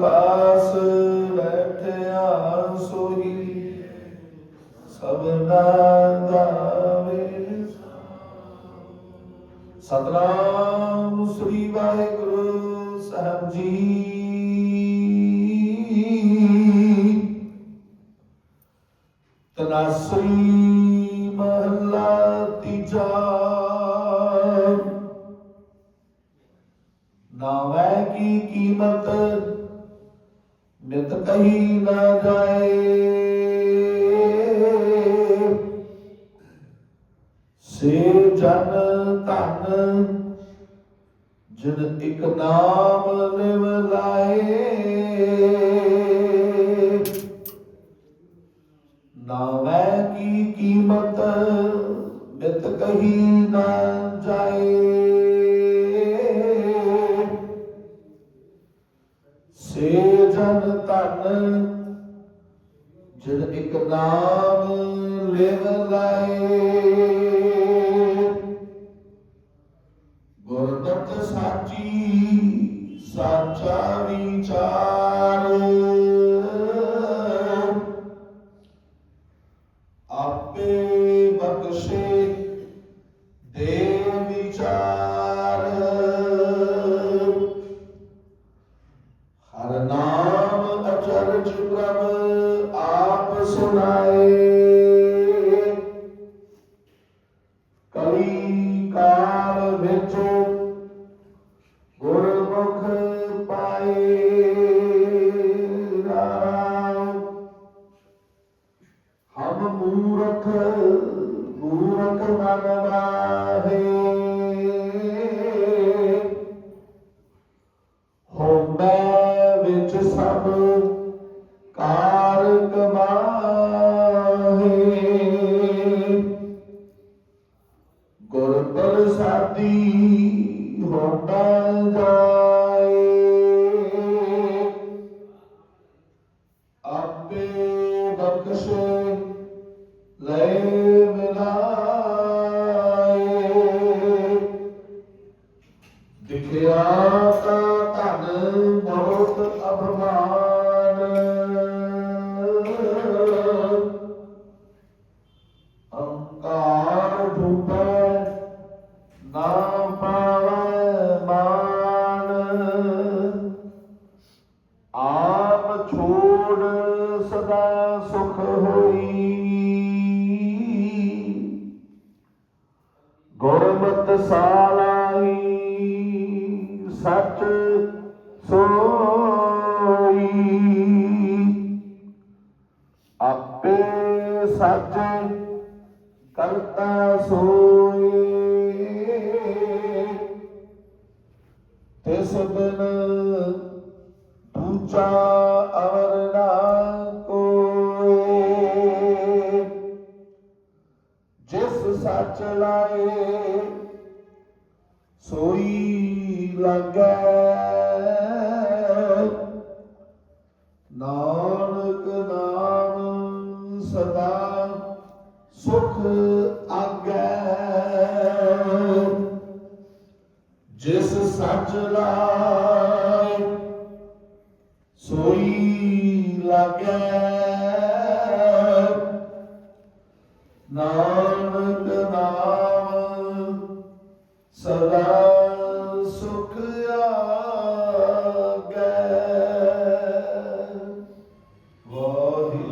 ਪਾਸ ਬੈਠਿਆ ਸੋਈ ਸਭਨਾ ਦਾਵੇ ਸਤਨਾਮ ਸ੍ਰੀ ਵਾਹਿਗੁਰੂ ਸਾਹਿਬ ਜੀ। ਤਨਾਸਰੀ ਮਹਲਾ ਤੀਜਾ। ਨਾਵੇਂ ਕੀ ਕੀਮਤ ਨਿਤ ਕਹੀ ਨਾ ਜਾਏ। ਸੇ ਜਨ ਧਨ ਜਿਨ ਇੱਕ ਨਾਮ ਲਿਵ ਲਾਏ ਨਾਵੇਂ ਕੀ ਕੀਮਤ ਨਿਤ ਕਹੀ ਨਾ ਜਾਏ। ਧਨ ਜਿਨ ਇੱਕ ਨਾਮ ਲਿਵ ਲਾਏ ਗੁਰਦਤ ਸਾਚੀ ਸਾਚਾ ਵਿਚਾਰ। ਆਪੇ ਬਖਸ਼ੇ ਕਲੀ ਕਾਲ ਵਿੱਚ ਗੁਰਮੁਖ ਪਾਏ ਰਾਮ। ਹਮ ਮੂਰਖ ਮੂਰਖ ਮਨ ਮਾਹੇ। ਹੋਮੈ ਵਿੱਚ ਸਭ ਕਾਰ ਗੁਰ ਪ੍ਰਸਾਦੀ ਜਾਏ। ਆਪੇ ਬਖਸ਼ੇ ਲੈ ਮਿਲਾਏ। ਦਿਖਿਆ ਤਾਂ ਧਨ ਬਹੁਤ ਅਭਮਾਨ ਸੱਚ ਸੋਈ। ਆਪੇ ਸੱਚ ਕਰਤਾ ਸੋਈ। ਤਿਸ ਬਿਨ ਦੂਜਾ ਅਵਰ ਨਾ ਕੋਏ। ਜਿਸ ਸੱਚ ਲਾਏ, ਸੋਈ ਲੱਗੈ। ਨਾਨਕ ਨਾਮ ਸਦਾ ਸੁਖ ਆਗੈ। ਜਿਸ ਸੱਚ ਲਾਏ ਸੋਈ ਲੱਗੈ। ਨਾਨਕ ਨਾਮ ਸਦਾ